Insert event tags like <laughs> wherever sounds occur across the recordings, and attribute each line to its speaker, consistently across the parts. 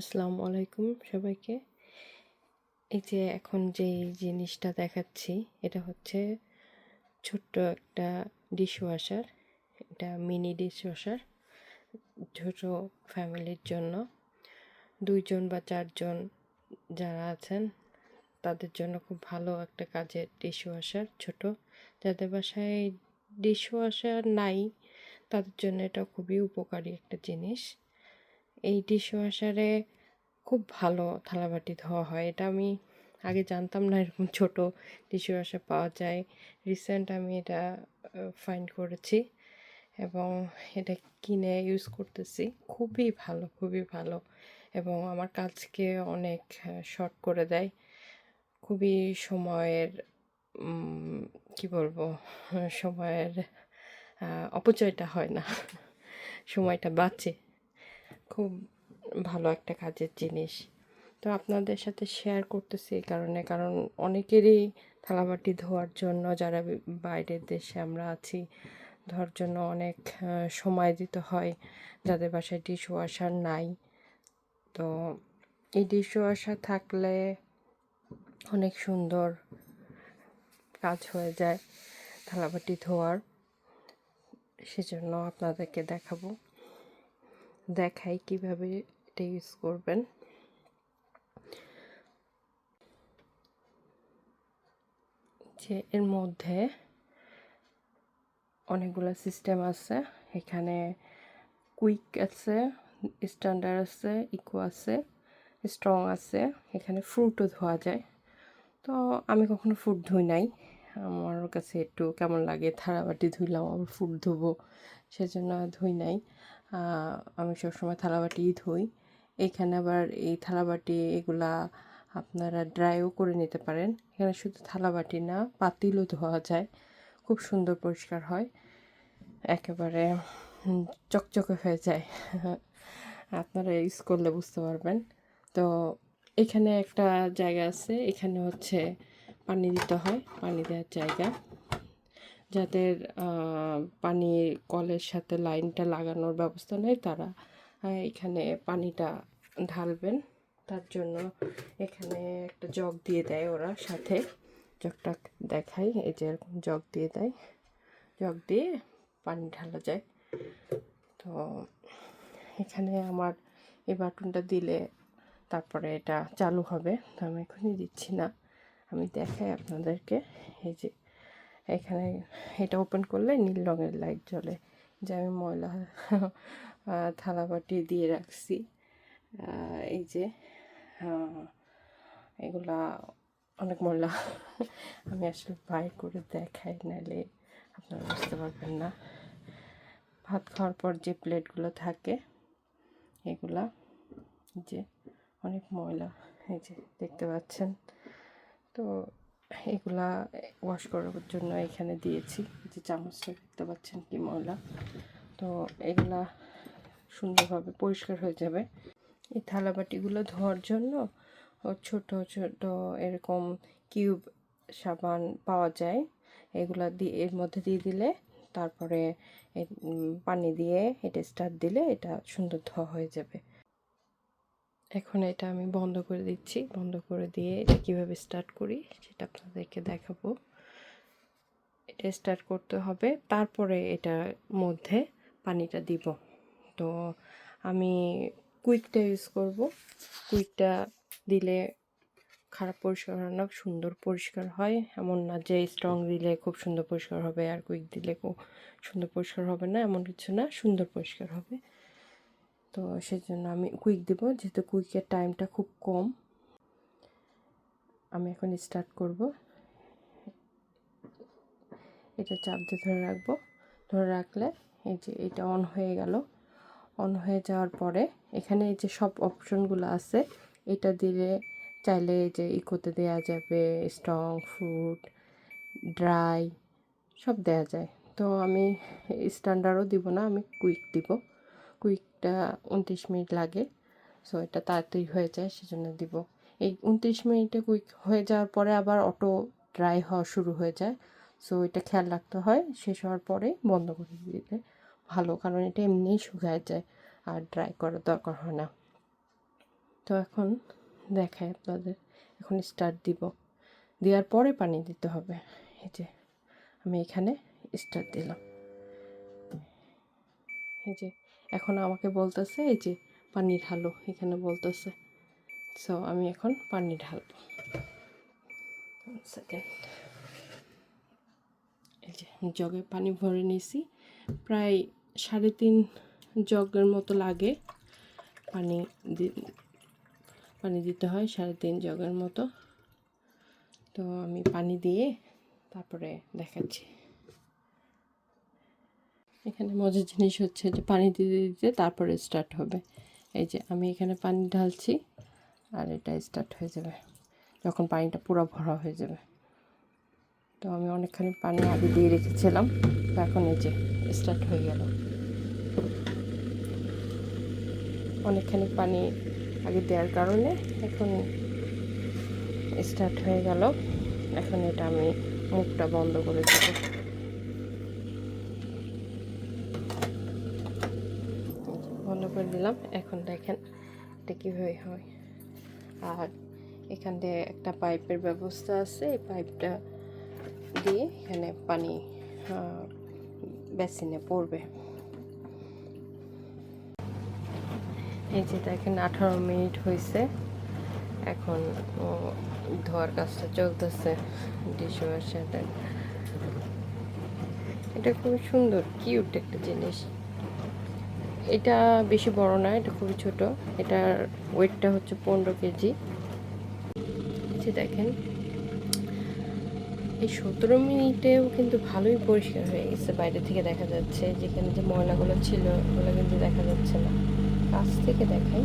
Speaker 1: আসসালামু আলাইকুম সবাইকে। এই যে এখন যে জিনিসটা দেখাচ্ছি, এটা হচ্ছে ছোট্ট একটা ডিশওয়াশার এটা মিনি ডিশওয়াশার ছোট ফ্যামিলির জন্য। দুইজন বা চারজন যারা আছেন, তাদের জন্য খুব ভালো একটা কাজের ডিশওয়াশার ছোট। যাদের বাসায় ডিশওয়াশার নাই, তাদের জন্য এটা খুবই উপকারী একটা জিনিস। এই ডিশওয়াশারে খুব ভালো থালাবাটি ধোয়া হয়। এটা আমি আগে জানতাম না এরকম ছোট ডিশওয়াশার পাওয়া যায়। রিসেন্ট আমি এটা ফাইন্ড করেছি এবং এটা কিনে ইউজ করতেছি। খুবই ভালো খুবই ভালো এবং আমার কাজকে অনেক শর্ট করে দেয়। খুবই সময়ের কি বলব, সময়ের অপচয়টা হয় না। <laughs> সময়টা বাঁচে। খুব ভালো একটা কাজের জিনিস। তো আপনাদের সাথে শেয়ার করতেছি এই কারণে। কারণ অনেকেরই থালাবাটি ধোয়ার জন্য, যারা বাইরের দেশে আমরা আছি, ধোয়ার জন্য অনেক সময় দিতে হয়। যাদের বাসায় ডিশ ওয়াশার নাই। তো এই ডিশ ওয়াশার থাকলে অনেক সুন্দর কাজ হয়ে যায় থালাবাটি ধোয়ার। সেজন্য আপনাদেরকে দেখাবো। দেখাই কীভাবে এটা ইউজ করবেন। যে এর মধ্যে অনেকগুলো সিস্টেম আছে। এখানে কুইক আছে স্ট্যান্ডার্ড আছে ইকো আছে স্ট্রং আছে, এখানে ফ্রুটও ধোয়া যায়। তো আমি কখনো ফ্রুট ধুই নাই। আমার কাছে একটু কেমন লাগে, থালাবাটি ধুইলাম, আবার ফ্রুট ধুবো, সেজন্য ধুই নাই। আমি সবসময় থালাবাটিই ধুই। এখানে আবার এই থালাবাটি, এগুলা আপনারা ড্রাইও করে নিতে পারেন। এখানে শুধু থালাবাটি না, পাতিলও ধোয়া যায়। খুব সুন্দর পরিষ্কার হয়। একেবারে চকচকে হয়ে যায়। <laughs> আপনারা ইউজ করলে বুঝতে পারবেন। তো এখানে একটা জায়গা আছে, এখানে হচ্ছে পানি দিতে হয়, পানি দেওয়ার জায়গা। যাদের পানি কলের সাথে লাইনটা লাগানোর ব্যবস্থা নেই তারা এখানে পানিটা ঢালবেন। তার জন্য এখানে একটা জগ দিয়ে দেয় ওরা সাথে। জগটা দেখাই, এই যে জগ দিয়ে দেয়। জগ দিয়ে পানি ঢালা যায়। তো এখানে আমার এই বাটনটা দিলে তারপরে এটা চালু হবে। তো আমি এখনই দিচ্ছি না। আমি দেখাই আপনাদেরকে। এই যে এখানে এটা ওপেন করলে নীল রঙের লাইট জ্বলে। যে আমি ময়লা থালাবাটি দিয়ে রাখছি। এই যে এগুলা অনেক ময়লা। আমি আসলে বাইর করে দেখাই, নাহলে আপনারা বুঝতে পারবেন না। ভাত খাওয়ার পর যে প্লেটগুলো থাকে, এগুলা যে, অনেক ময়লা, এই যে, দেখতে পাচ্ছেন। তো এগুলা ওয়াশ করার জন্য এখানে দিয়েছি। যে চামচটা দেখতে পাচ্ছেন কি ময়লা। তো এগুলা সুন্দরভাবে পরিষ্কার হয়ে যাবে। এই থালাবাটিগুলো ধোয়ার জন্য ছোট ছোট এরকম কিউব সাবান পাওয়া যায়। এগুলা দিয়ে, এর মধ্যে দিয়ে দিলে তারপরে পানি দিয়ে এটা স্টার্ট দিলে এটা সুন্দর ধোয়া হয়ে যাবে। এখন এটা আমি বন্ধ করে দিচ্ছি। বন্ধ করে দিয়ে এটা কীভাবে স্টার্ট করি সেটা আপনাদেরকে দেখাবো। এটা স্টার্ট করতে হবে। তারপরে এটার মধ্যে পানিটা দিব। তো আমি কুইকটা ইউজ করব। কুইকটা দিলে খারাপ পরিষ্কার হয় না, সুন্দর পরিষ্কার হয়। এমন না যে স্ট্রং দিলে খুব সুন্দর পরিষ্কার হবে আর কুইক দিলে খুব সুন্দর পরিষ্কার হবে না, এমন কিছু না, সুন্দর পরিষ্কার হবে। তো সেজন্য আমি কুইক দেবো, যেহেতু কুইকের টাইমটা খুব কম। আমি এখন স্টার্ট করব। এটা চাপ দিয়ে ধরে রাখব। ধরে রাখলে এই যে এটা অন হয়ে গেল। অন হয়ে যাওয়ার পরে এখানে এই যে সব অপশনগুলো আছে, এটা দিলে চাইলে যে ইকোতে দেওয়া যাবে স্ট্রং ফুড ড্রাই সব দেওয়া যায়। তো আমি স্ট্যান্ডার্ডও দিব না, আমি কুইক দিব। কুইকটা উনত্রিশ মিনিট লাগে। সো এটা তাড়াতাড়ি হয়ে যায়, সেজন্য দিব। এই উনত্রিশ মিনিটে কুইক হয়ে যাওয়ার পরে আবার অটো ড্রাই হওয়া শুরু হয়ে যায়। সো এটা খেয়াল রাখতে হয়, শেষ হওয়ার পরে বন্ধ করে দিলে ভালো, কারণ এটা এমনিই শুকায় যায়, আর ড্রাই করার দরকার হয় না। তো এখন দেখায় আপনাদের, এখন স্টার্ট দিব। দেওয়ার পরে পানি দিতে হবে। এই যে, আমি এখানে স্টার্ট দিলাম। এই যে এখন আমাকে বলতেছে, এই যে পানি ঢালো এখানে বলতেছে। সো আমি এখন পানি ঢালবো সেকেন্ড এই যে জগে পানি ভরে নিয়েছি। প্রায় সাড়ে তিন জগের মতো লাগে পানি পানি দিতে হয় সাড়ে তিন জগের মতো। তো আমি পানি দিয়ে তারপরে দেখাচ্ছি। এখানে মজার জিনিস হচ্ছে যে পানি দিতে দিতে তারপরে স্টার্ট হবে। এই যে আমি এখানে পানি ঢালছি আর এটা স্টার্ট হয়ে যাবে। যখন পানিটা পুরো ভরা হয়ে যাবে। তো আমি অনেকখানি পানি আগে দিয়ে রেখেছিলাম, তো এখন এই যে স্টার্ট হয়ে গেল। অনেকখানি পানি আগে দেওয়ার কারণে এখন স্টার্ট হয়ে গেল। এখন এটা আমি মুখটা বন্ধ করে দেবো বন্ধ করে দিলাম। এখন দেখেন এটা কীভাবে হয়। আর এখান দিয়ে একটা পাইপের ব্যবস্থা আছে। এই পাইপটা দিয়ে এখানে পানি বেসিনে পড়বে। এই যে দেখেন আঠারো মিনিট হয়েছে এখন ধোয়ার কাজটা চলতেছে। ডিশ ওয়াশারটা এটা খুব সুন্দর, কিউট একটা জিনিস। এটা বেশি বড় না, এটা খুবই ছোট। এটার ওয়েটটা হচ্ছে পনেরো কেজি। যে দেখেন, এই সতেরো মিনিটেও কিন্তু ভালোই পরিষ্কার হয়ে গেছে। বাইরে থেকে দেখা যাচ্ছে যেখানে যে ময়লাগুলো ছিল, ওগুলো কিন্তু দেখা যাচ্ছে না। কাছ থেকে দেখাই।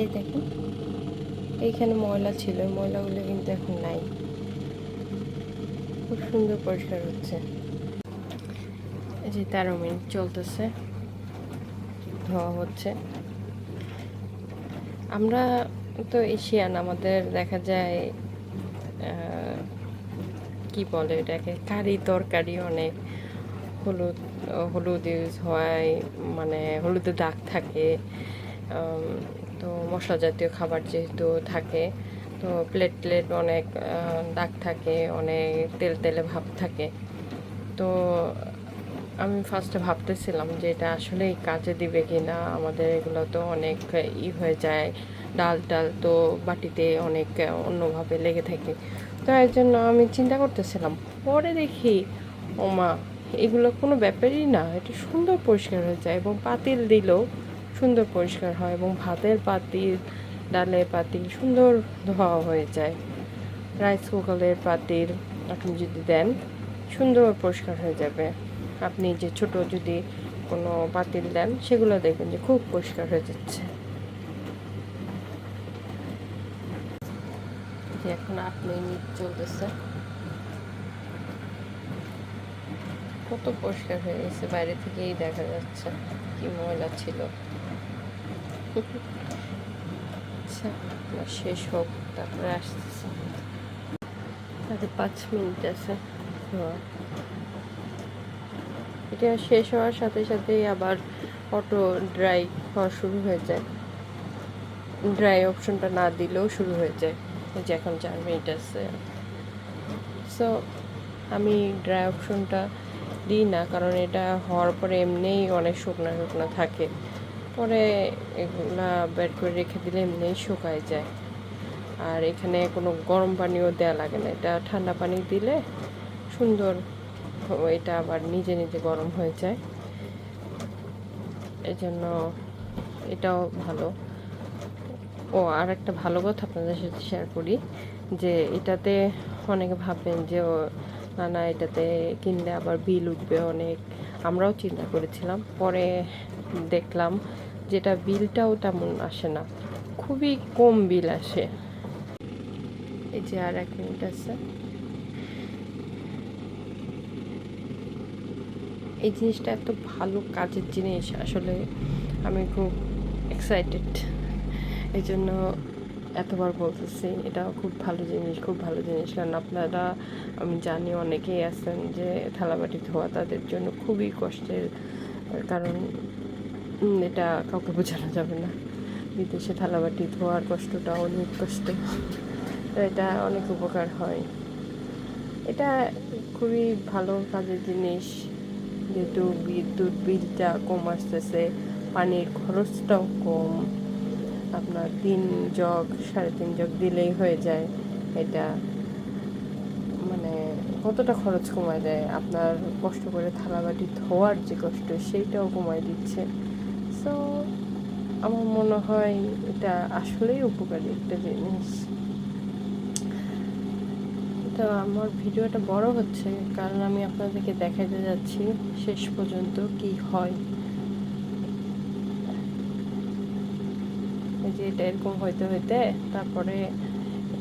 Speaker 1: এই দেখেন, এইখানে ময়লা ছিল, ময়লাগুলো কিন্তু এখন নাই। খুব সুন্দর পরিষ্কার হচ্ছে। এই যে তেরো মিনিট চলতেছে। ধোয়া হচ্ছে। আমরা তো এশিয়ান, আমাদের দেখা যায় কি বলে এটাকে, কারি তরকারি অনেক, হলুদ হলুদ ইউজ হয় মানে হলুদের দাগ থাকে তো মশলা জাতীয় খাবার যেহেতু থাকে, তো প্লেট প্লেট অনেক দাগ থাকে, অনেক তেল তেলে ভাব থাকে। তো আমি ফার্স্টে ভাবতেছিলাম যে এটা আসলে কাজে দিবে কি না আমাদের এগুলো তো অনেক ই হয়ে যায়, ডাল টাল তো বাটিতে অনেক অন্যভাবে লেগে থাকে। তো এর জন্য আমি চিন্তা করতেছিলাম, পরে দেখি ওমা এগুলো কোনো ব্যাপারই না, এটা সুন্দর পরিষ্কার হয়ে যায় এবং পাতিল দিলেও সুন্দর পরিষ্কার হয় এবং ভাতের পাতিল, ডালের পাতিল সুন্দর ধোয়া হয়ে যায়। রাইস কুকারের পাতিল আপনি যদি দেন, সুন্দর পরিষ্কার হয়ে যাবে। আপনি যে ছোট যদি কোনো পাতিল দেন, সেগুলো দেখবেন যে খুব পরিষ্কার হয়ে যাচ্ছে। এখন আট মিনিট চলতেছে। কত পরিষ্কার হয়ে গেছে, বাইরে থেকেই দেখা যাচ্ছে কি ময়লা ছিল। আচ্ছা শেষ হোক, তারপরে আসতেছে। তাতে পাঁচ মিনিট আছে। এটা শেষ হওয়ার সাথে সাথেই আবার অটো ড্রাই হওয়া শুরু হয়ে যায়। ড্রাই অপশনটা না দিলেও শুরু হয়ে যায়। যে এখন চার মিনিট আছে। সো আমি ড্রাই অপশনটা দিই না, কারণ এটা হওয়ার পরে এমনিই অনেক শুকনো শুকনো থাকে। পরে এগুলা বের করে রেখে দিলে এমনিই শুকায় যায়। আর এখানে কোনো গরম পানিও দেওয়া লাগে না। এটা ঠান্ডা পানি দিলে সুন্দর এটা আবার নিজে নিজে গরম হয়ে যায়। এই জন্য এটাও ভালো। ও, আর একটা ভালো কথা আপনাদের সাথে শেয়ার করি, যে এটাতে অনেকে ভাববেন যে না না, এটাতে কিনলে আবার বিল উঠবে অনেক। আমরাও চিন্তা করেছিলাম। পরে দেখলাম যেটা বিলটাও তেমন আসে না। খুবই কম বিল আসে। এই যে আর এক মিনিট আছে। এই জিনিসটা এত ভালো কাজের জিনিস। আসলে আমি খুব এক্সাইটেড এই জন্য এতবার বলতেছি এটা খুব ভালো জিনিস, খুব ভালো জিনিস। কারণ আপনারা, আমি জানি অনেকেই আছেন যে থালাবাটি ধোয়া তাদের জন্য খুবই কষ্টের। কারণ এটা কাউকে বোঝানো যাবে না। বিদেশে থালাবাটি ধোয়ার কষ্টটা অনেক কষ্ট। এটা অনেক উপকার হয়। এটা খুবই ভালো কাজের জিনিস। যেহেতু বিদ্যুৎ বিলটা কম আসতেছে, পানির খরচটাও কম। আপনার তিন জগ, সাড়ে তিন জগ দিলেই হয়ে যায়। এটা মানে কতটা খরচ কমায় দেয়? আপনার কষ্ট করে থালাবাটি ধোয়ার যে কষ্ট, সেইটাও কমায় দিচ্ছে। সো আমার মনে হয় এটা আসলেই উপকারী একটা জিনিস। তো আমার ভিডিওটা বড় হচ্ছে, কারণ আমি আপনাদেরকে দেখাতে যাচ্ছি শেষ পর্যন্ত কি হয়। এই যে এটা এরকম হইতে হইতে তারপরে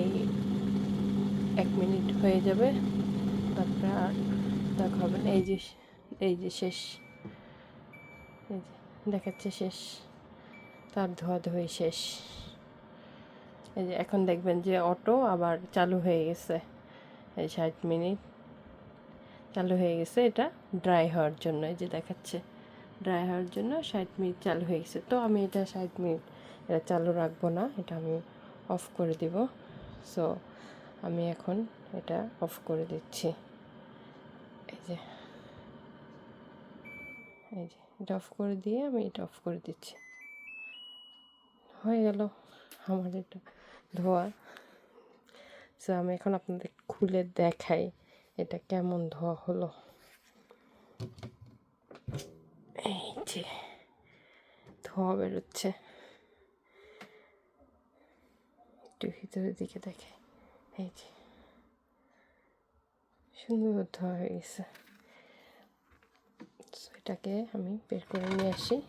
Speaker 1: এই এক মিনিট হয়ে যাবে, তারপরে আর দেখা হবে এই যে এই যে শেষ, এই যে দেখাচ্ছে শেষ, তার ধোয়া ধোয়ি শেষ। এই যে এখন দেখবেন যে অটো আবার চালু হয়ে গেছে। এই ষাট মিনিট চালু হয়ে গেছে। এটা ড্রাই হওয়ার জন্য এই যে দেখাচ্ছে। ড্রাই হওয়ার জন্য ষাট মিনিট চালু হয়ে গেছে। তো আমি এটা ষাট মিনিট এটা চালু রাখব না, এটা আমি অফ করে দিব। সো আমি এখন এটা অফ করে দিচ্ছি। এই যে এই যে এটা অফ করে দিয়ে আমি এটা অফ করে দিচ্ছি। হয়ে গেল আমার এটা ধোয়া। সো আমি এখন আপনাদের খুলে দেখাই এটা কেমন ধোয়া হলো। এই যে, ধোয়া বেরোচ্ছে। একটু ভিতরের দিকে দেখে, এই যে। সুন্দর ধোয়া হয়ে গেছে। এটাকে আমি বের করে নিয়ে আসি।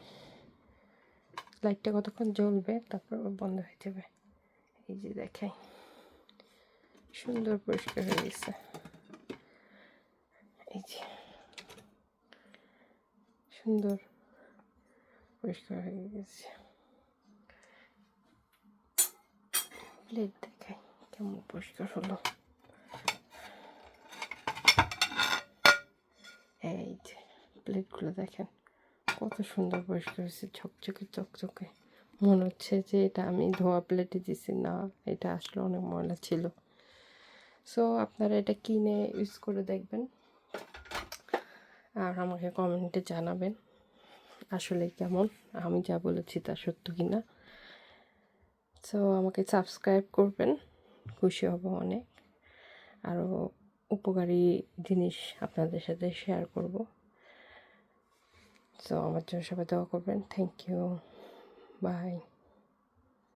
Speaker 1: লাইটটা কতক্ষণ জ্বলবে, তারপর বন্ধ হয়ে যাবে। এই যে দেখাই। সুন্দর পরিষ্কার হয়ে গেছে। এই যে। সুন্দর পরিষ্কার হয়ে গেছে। প্লেট দেখাই কেমন পরিষ্কার হলো। এই যে প্লেটগুলো দেখেন, কত সুন্দর পরিষ্কার হয়েছে, ঝকঝকে চকচকে মনে হচ্ছে যে এটা আমি ধোয়া প্লেটে দিছি। না, এটা আসলে অনেক ময়লা ছিল। সো আপনারা এটা কিনে ইউজ করে দেখবেন। আর আমাকে কমেন্টে জানাবেন আসলে কেমন, আমি যা বলেছি তা সত্য কি না সো আমাকে সাবস্ক্রাইব করবেন, খুশি হব অনেক। আরও উপকারী জিনিস আপনাদের সাথে শেয়ার করব। সো আমার জন্য সবাই দোয়া করবেন। Thank you by